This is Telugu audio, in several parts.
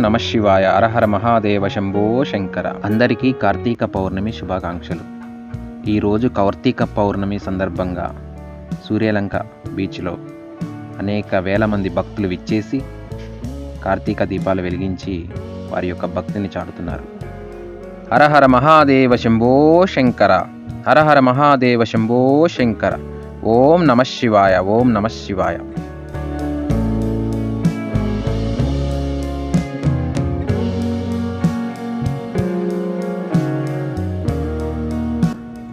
నమ శివాయ. అరహర మహాదేవ శంభో శంకర. అందరికీ కార్తీక పౌర్ణమి శుభాకాంక్షలు. ఈరోజు కార్తీక పౌర్ణమి సందర్భంగా సూర్యలంక బీచ్లో అనేక వేల మంది భక్తులు విచ్చేసి కార్తీక దీపాలు వెలిగించి వారి యొక్క భక్తిని చాటుతున్నారు. హరహర మహాదేవ శంభో శంకర. హరహర మహాదేవ శంభో శంకర. ఓం నమ శివాయ. ఓం నమ శివాయ.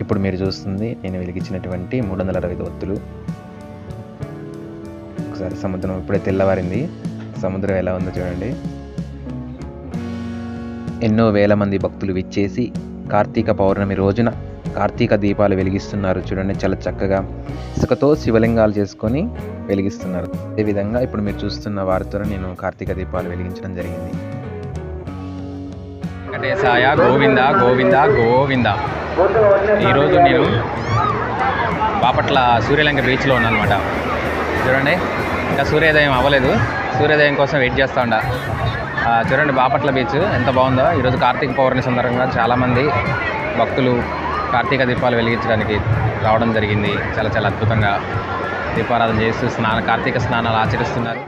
ఇప్పుడు మీరు చూస్తుంది నేను వెలిగించినటువంటి మూడు వందల అరవై ఒత్తులు. ఒకసారి సముద్రం ఇప్పుడే తెల్లవారింది. సముద్రం ఎలా ఉందో చూడండి. ఎన్నో వేల మంది భక్తులు విచ్చేసి కార్తీక పౌర్ణమి రోజున కార్తీక దీపాలు వెలిగిస్తున్నారు. చూడండి చాలా చక్కగా ఇసుకతో శివలింగాలు చేసుకొని వెలిగిస్తున్నారు. అదేవిధంగా ఇప్పుడు మీరు చూస్తున్న వారితో నేను కార్తీక దీపాలు వెలిగించడం జరిగింది. వెంకటేశాయ గోవింద గోవింద గోవింద. ఈరోజు నేను బాపట్ల సూర్యలంక బీచ్లో ఉన్నాను అనమాట చూడండి ఇంకా సూర్యోదయం అవ్వలేదు. సూర్యోదయం కోసం వెయిట్ చేస్తూ ఉండ. చూడండి బాపట్ల బీచ్ ఎంత బాగుందో. ఈరోజు కార్తీక పౌర్ణమి సందర్భంగా చాలామంది భక్తులు కార్తీక దీపాలు వెలిగించడానికి రావడం జరిగింది. చాలా చాలా అద్భుతంగా దీపారాధన చేస్తూ స్నాన కార్తీక స్నానాలు ఆచరిస్తున్నారు.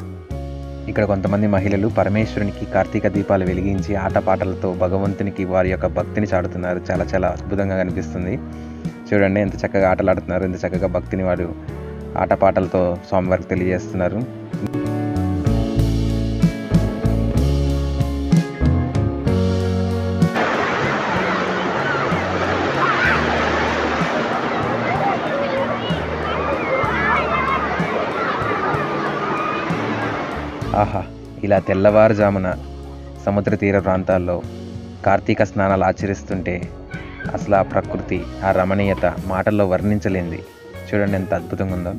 ఇక్కడ కొంతమంది మహిళలు పరమేశ్వరునికి కార్తీక దీపాలు వెలిగించి ఆటపాటలతో భగవంతునికి వారి యొక్క భక్తిని చాటుతున్నారు. చాలా చాలా అద్భుతంగా కనిపిస్తుంది. చూడండి ఎంత చక్కగా ఆటలాడుతున్నారు. ఎంత చక్కగా భక్తిని వారు ఆటపాటలతో స్వామివారికి తెలియజేస్తున్నారు. ఆహా ఇలా తెల్లవారుజామున సముద్ర తీర ప్రాంతాల్లో కార్తీక స్నానాలు ఆచరిస్తుంటే అసలు ఆ ప్రకృతి ఆ రమణీయత మాటల్లో వర్ణించలేంది చూడండి ఎంత అద్భుతంగా ఉందో.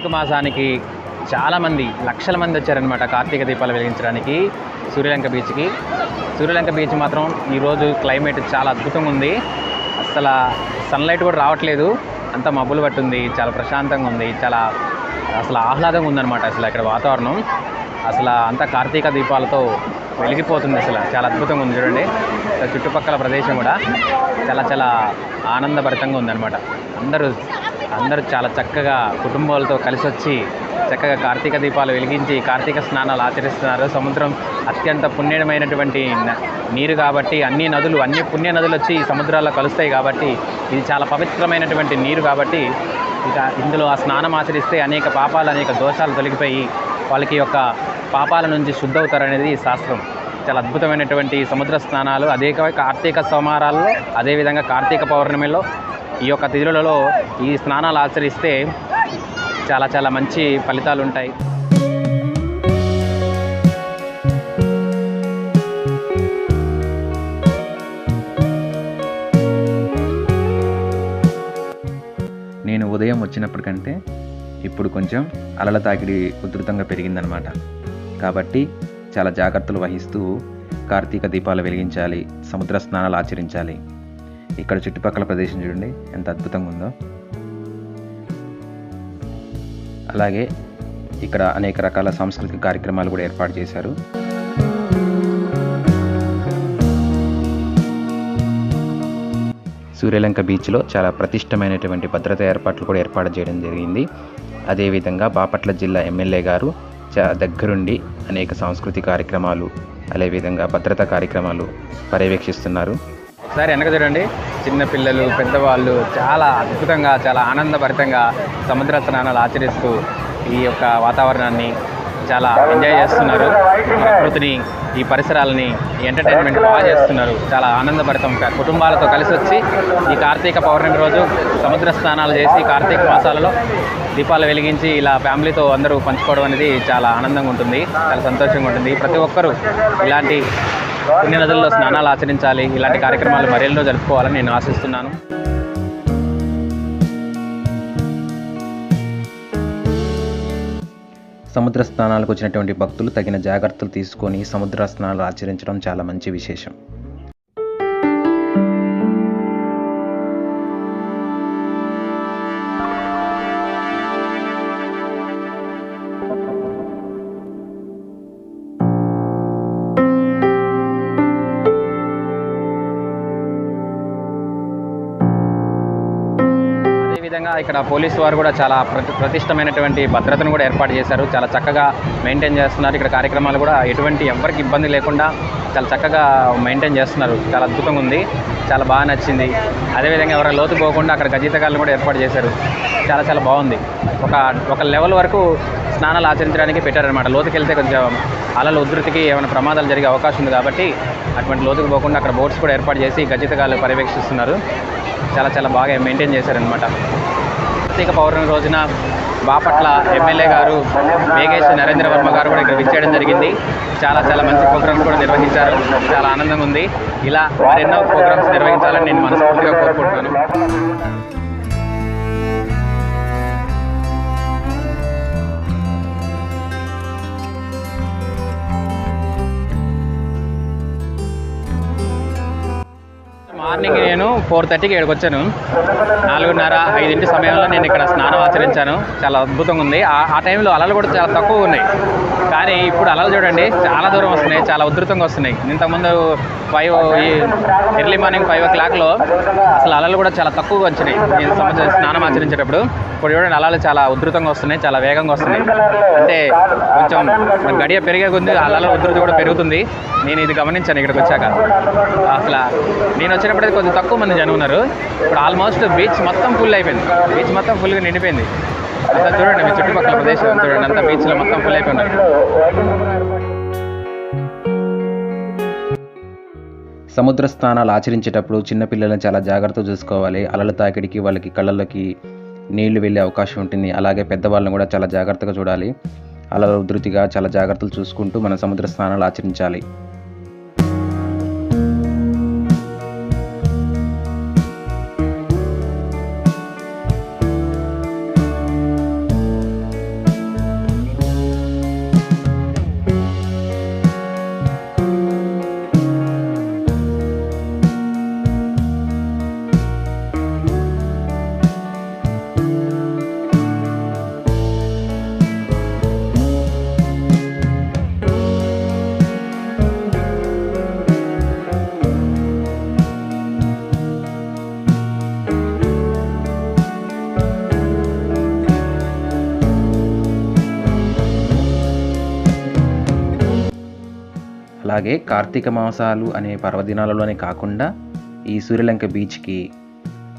కార్తీక మాసానికి చాలామంది లక్షల మంది వచ్చారనమాట కార్తీక దీపాలు వెలిగించడానికి సూర్యలంక బీచ్కి. సూర్యలంక బీచ్ మాత్రం ఈరోజు క్లైమేట్ చాలా అద్భుతంగా ఉంది. అసలు సన్లైట్ కూడా రావట్లేదు. అంత మబ్బులు పట్టుంది చాలా ప్రశాంతంగా ఉంది చాలా అసలు ఆహ్లాదంగా ఉందన్నమాట అసలు ఇక్కడ వాతావరణం. అసలు అంత కార్తీక దీపాలతో వెలిగిపోతుంది అసలు చాలా అద్భుతంగా ఉంది చూడండి. చుట్టుపక్కల ప్రదేశం కూడా చాలా చాలా ఆనందభరితంగా ఉందన్నమాట. అందరూ అందరూ చాలా చక్కగా కుటుంబాలతో కలిసి వచ్చి చక్కగా కార్తీక దీపాలు వెలిగించి కార్తీక స్నానాలు ఆచరిస్తున్నారు. సముద్రం అత్యంత పుణ్యమైనటువంటి నీరు కాబట్టి అన్ని నదులు అన్ని పుణ్య నదులు వచ్చి ఈ సముద్రాల్లో కలుస్తాయి కాబట్టి ఇది చాలా పవిత్రమైనటువంటి నీరు కాబట్టి ఇక ఇందులో ఆ స్నానం ఆచరిస్తే అనేక పాపాలు అనేక దోషాలు తొలగిపోయి వాళ్ళకి యొక్క పాపాల నుంచి శుద్ధవుతారనేది శాస్త్రం. చాలా అద్భుతమైనటువంటి సముద్ర స్నానాలు అదే కార్తీక సోమారాల్లో అదేవిధంగా కార్తీక పౌర్ణమిలో ఈ యొక్క తిథులలో ఈ స్నానాలు ఆచరిస్తే చాలా చాలా మంచి ఫలితాలు ఉంటాయి. నేను ఉదయం వచ్చినప్పటికంటే ఇప్పుడు కొంచెం అలల తాకిడి ఉధృతంగా పెరిగిందనమాట కాబట్టి చాలా జాగ్రత్తలు వహిస్తూ కార్తీక దీపాలు వెలిగించాలి సముద్ర స్నానాలు ఆచరించాలి. ఇక్కడ చుట్టుపక్కల ప్రదేశం చూడండి ఎంత అద్భుతంగా ఉందో అలాగే ఇక్కడ అనేక రకాల సాంస్కృతిక కార్యక్రమాలు కూడా ఏర్పాటు చేశారు. సూర్యలంక బీచ్లో చాలా ప్రతిష్టమైనటువంటి భద్రతా ఏర్పాట్లు కూడా ఏర్పాటు చేయడం జరిగింది. అదేవిధంగా బాపట్ల జిల్లా ఎమ్మెల్యే గారు చాలా దగ్గరుండి అనేక సాంస్కృతిక కార్యక్రమాలు అదేవిధంగా భద్రతా కార్యక్రమాలు పర్యవేక్షిస్తున్నారు. ఒకసారి వెనక చూడండి. చిన్న పిల్లలు పెద్దవాళ్ళు చాలా అద్భుతంగా చాలా ఆనందభరితంగా సముద్ర స్నానాలు ఆచరిస్తూ ఈ యొక్క వాతావరణాన్ని చాలా ఎంజాయ్ చేస్తున్నారు. ప్రకృతిని ఈ పరిసరాలని ఎంటర్టైన్మెంట్ బాగా చేస్తున్నారు. చాలా ఆనందభరితం కుటుంబాలతో కలిసి వచ్చి ఈ కార్తీక పౌర్ణమి రోజు సముద్ర స్నానాలు చేసి కార్తీక మాసాలలో దీపాలు వెలిగించి ఇలా ఫ్యామిలీతో అందరూ పంచుకోవడం అనేది చాలా ఆనందంగా ఉంటుంది. చాలా సంతోషంగా ఉంటుంది. ప్రతి ఒక్కరూ ఇలాంటి పుణ్య నదుల్లో స్నానాలు ఆచరించాలి. ఇలాంటి కార్యక్రమాలు మరెన్నో జరుపుకోవాలని నేను ఆశిస్తున్నాను. సముద్ర స్నానాలకు వచ్చినటువంటి భక్తులు తగిన జాగ్రత్తలు తీసుకొని సముద్ర స్నానాలు ఆచరించడం చాలా మంచి విశేషం. అదేవిధంగా ఇక్కడ పోలీసు వారు కూడా చాలా ప్రతి ప్రతిష్టమైనటువంటి భద్రతను కూడా ఏర్పాటు చేశారు. చాలా చక్కగా మెయింటైన్ చేస్తున్నారు. ఇక్కడ కార్యక్రమాలు కూడా ఎటువంటి ఎవరికి ఇబ్బంది లేకుండా చాలా చక్కగా మెయింటైన్ చేస్తున్నారు. చాలా అద్భుతంగా ఉంది. చాలా బాగా నచ్చింది. అదేవిధంగా ఎవరైనా లోతు పోకుండా అక్కడ గజీతగాలను కూడా ఏర్పాటు చేశారు. చాలా చాలా బాగుంది. ఒక ఒక లెవెల్ వరకు స్నానాలు ఆచరించడానికి పెట్టారనమాట లోతుకి వెళ్తే కొంచెం అలల ఉధృతికి ఏమైనా ప్రమాదాలు జరిగే అవకాశం ఉంది కాబట్టి అటువంటి లోతుకు పోకుండా అక్కడ బోట్స్ కూడా ఏర్పాటు చేసి గజితగాలు పర్యవేక్షిస్తున్నారు. చాలా చాలా బాగా మెయింటైన్ చేశారనమాట కార్తీక పౌర్ణమి రోజున బాపట్ల ఎమ్మెల్యే గారు మేఘేష్ నరేంద్ర వర్మ గారు కూడా ఇక్కడ విచ్చేయడం జరిగింది. చాలా చాలా మంచి ప్రోగ్రామ్స్ కూడా నిర్వహించారు. చాలా ఆనందంగా ఉంది. ఇలా మరెన్నో ప్రోగ్రామ్స్ నిర్వహించాలని నేను మనస్ఫూర్తిగా కోరుకుంటున్నాను. మార్నింగ్ నేను ఫోర్ థర్టీకి ఇక్కడికి వచ్చాను. నాలుగున్నర ఐదింటి సమయంలో నేను ఇక్కడ స్నానం ఆచరించాను. చాలా అద్భుతంగా ఉంది. ఆ టైంలో అలలు కూడా చాలా తక్కువ ఉన్నాయి. కానీ ఇప్పుడు అలలు చూడండి చాలా దూరం వస్తున్నాయి చాలా ఉధృతంగా వస్తున్నాయి. ఇంతకుముందు ఫైవ్ ఈ ఎర్లీ మార్నింగ్ ఫైవ్ ఓ క్లాక్లో అసలు అలలు కూడా చాలా తక్కువగా వచ్చినాయి. నేను సంవత్సరం స్నానం ఆచరించేటప్పుడు ఇప్పుడు చూడండి అలలు చాలా ఉధృతంగా వస్తున్నాయి చాలా వేగంగా వస్తున్నాయి. అంటే కొంచెం గడియ పెరిగే కొద్ది అలల ఉధృతి కూడా పెరుగుతుంది. నేను ఇది గమనించాను ఇక్కడికి వచ్చాక. అసలు నేను వచ్చినప్పుడు ఇప్పుడైతే కొంచెం తక్కువ మంది జనం ఉన్నారు. ఇప్పుడు ఆల్మోస్ట్ బీచ్ మొత్తం ఫుల్ అయిపోయింది. బీచ్ మొత్తం ఫుల్గా నిండిపోయింది. అంతా చూడండి మీ చుట్టుపక్కల ప్రదేశం చూడండి. అంతా బీచ్లో మొత్తం ఫుల్ అయిపోయినారు సముద్ర స్నానాలు ఆచరించేటప్పుడు చిన్నపిల్లలను చాలా జాగ్రత్తగా చూసుకోవాలి. అలల తాకిడికి వాళ్ళకి కళ్ళల్లోకి నీళ్ళు వెళ్ళే అవకాశం ఉంటుంది. అలాగే పెద్దవాళ్ళని కూడా చాలా జాగ్రత్తగా చూడాలి. అలల ఉధృతిగా చాలా జాగ్రత్తలు చూసుకుంటూ మన సముద్ర స్నానాలు ఆచరించాలి. అలాగే కార్తీక మాసాలు అనే పర్వదినాలలోనే కాకుండా ఈ సూర్యలంక బీచ్కి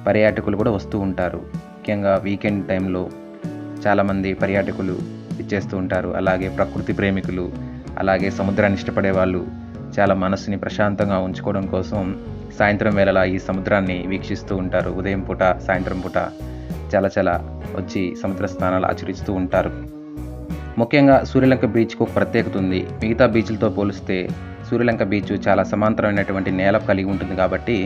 పర్యాటకులు కూడా వస్తూ ఉంటారు. ముఖ్యంగా వీకెండ్ టైంలో చాలామంది పర్యాటకులు ఇచ్చేస్తూ ఉంటారు. అలాగే ప్రకృతి ప్రేమికులు అలాగే సముద్రాన్ని ఇష్టపడే వాళ్ళు చాలా మనసుని ప్రశాంతంగా ఉంచుకోవడం కోసం సాయంత్రం వేళలా ఈ సముద్రాన్ని వీక్షిస్తూ ఉంటారు. ఉదయం పూట సాయంత్రం పూట చాలా చాలా వచ్చి సముద్ర స్నానాలు ఆచరిస్తూ ఉంటారు. ముఖ్యంగా సూర్యలంక బీచ్కి ఒక ప్రత్యేకత ఉంది. మిగతా బీచ్లతో పోలిస్తే సూర్యలంక బీచ్ చాలా సమాంతరమైనటువంటి నేల కలిగి ఉంటుంది కాబట్టి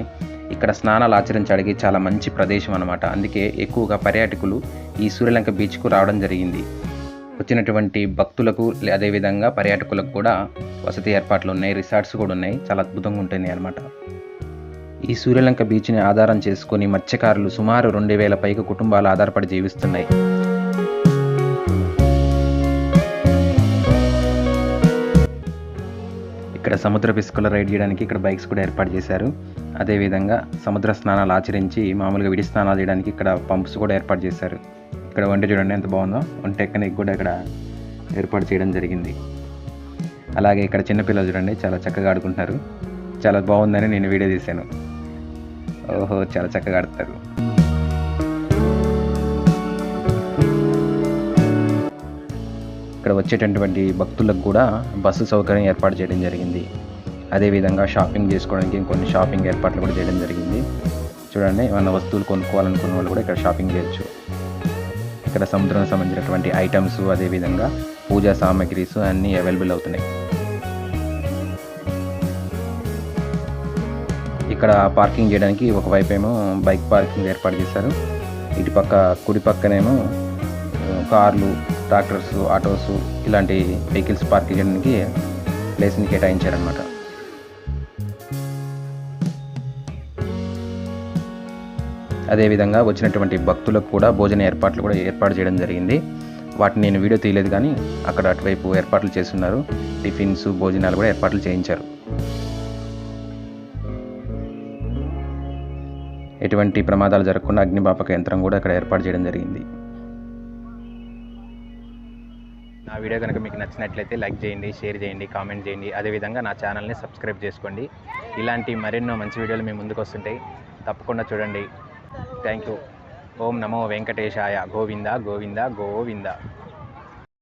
ఇక్కడ స్నానాలు ఆచరించడానికి చాలా మంచి ప్రదేశం అనమాట అందుకే ఎక్కువగా పర్యాటకులు ఈ సూర్యలంక బీచ్కు రావడం జరిగింది. వచ్చినటువంటి భక్తులకు అదేవిధంగా పర్యాటకులకు కూడా వసతి ఏర్పాట్లు ఉన్నాయి రిసార్ట్స్ కూడా ఉన్నాయి చాలా అద్భుతంగా ఉంటుంది అనమాట ఈ సూర్యలంక బీచ్ని ఆధారం చేసుకొని మత్స్యకారులు సుమారు రెండు వేల పైగా కుటుంబాలు ఆధారపడి జీవిస్తున్నాయి. ఇక్కడ సముద్ర పిసుకల రైడ్ చేయడానికి ఇక్కడ బైక్స్ కూడా ఏర్పాటు చేశారు. అదేవిధంగా సముద్ర స్నానాలు ఆచరించి మామూలుగా విడి స్నానాలు చేయడానికి ఇక్కడ పంప్స్ కూడా ఏర్పాటు చేశారు. ఇక్కడ వంట చూడండి ఎంత బాగుందో. వంట ఎక్కడానికి కూడా ఇక్కడ ఏర్పాటు చేయడం జరిగింది. అలాగే ఇక్కడ చిన్నపిల్లలు చూడండి చాలా చక్కగా ఆడుకుంటున్నారు. చాలా బాగుందని నేను వీడియో తీశాను. ఓహో చాలా చక్కగా ఆడతారు. ఇక్కడ వచ్చేటటువంటి భక్తులకు కూడా బస్సు సౌకర్యం ఏర్పాటు చేయడం జరిగింది. అదేవిధంగా షాపింగ్ చేసుకోవడానికి కొన్ని షాపింగ్ ఏర్పాట్లు కూడా చేయడం జరిగింది. చూడండి ఏమైనా వస్తువులు కొనుక్కోవాలనుకున్న వాళ్ళు కూడా ఇక్కడ షాపింగ్ చేయొచ్చు. ఇక్కడ సముద్రం సంబంధించినటువంటి ఐటమ్స్ అదేవిధంగా పూజా సామాగ్రీస్ అన్నీ అవైలబుల్ అవుతున్నాయి. ఇక్కడ పార్కింగ్ చేయడానికి ఒకవైపు ఏమో బైక్ పార్కింగ్ ఏర్పాటు చేశారు. ఇటు పక్క కుడి పక్కనేమో కార్లు ట్రాక్టర్స్ ఆటోస్ ఇలాంటి వెహికల్స్ పార్క్ చేయడానికి ప్లేస్ని కేటాయించారనమాట అదేవిధంగా వచ్చినటువంటి భక్తులకు కూడా భోజన ఏర్పాట్లు కూడా ఏర్పాటు చేయడం జరిగింది. వాటిని నేను వీడియో తీయలేదు కానీ అక్కడ అటువైపు ఏర్పాట్లు చేస్తున్నారు. టిఫిన్స్ భోజనాలు కూడా ఏర్పాట్లు చేయించారు. ఎటువంటి ప్రమాదాలు జరగకుండా అగ్నిమాపక యంత్రం కూడా ఇక్కడ ఏర్పాటు చేయడం జరిగింది. నా వీడియో కనుక మీకు నచ్చినట్లయితే లైక్ చేయండి షేర్ చేయండి కామెంట్ చేయండి. అదేవిధంగా నా ఛానల్ని సబ్స్క్రైబ్ చేసుకోండి. ఇలాంటి మరెన్నో మంచి వీడియోలు మీ ముందుకు వస్తుంటాయి. తప్పకుండా చూడండి. Thank you Om Namo Venkatesaya. Govinda Govinda Govinda.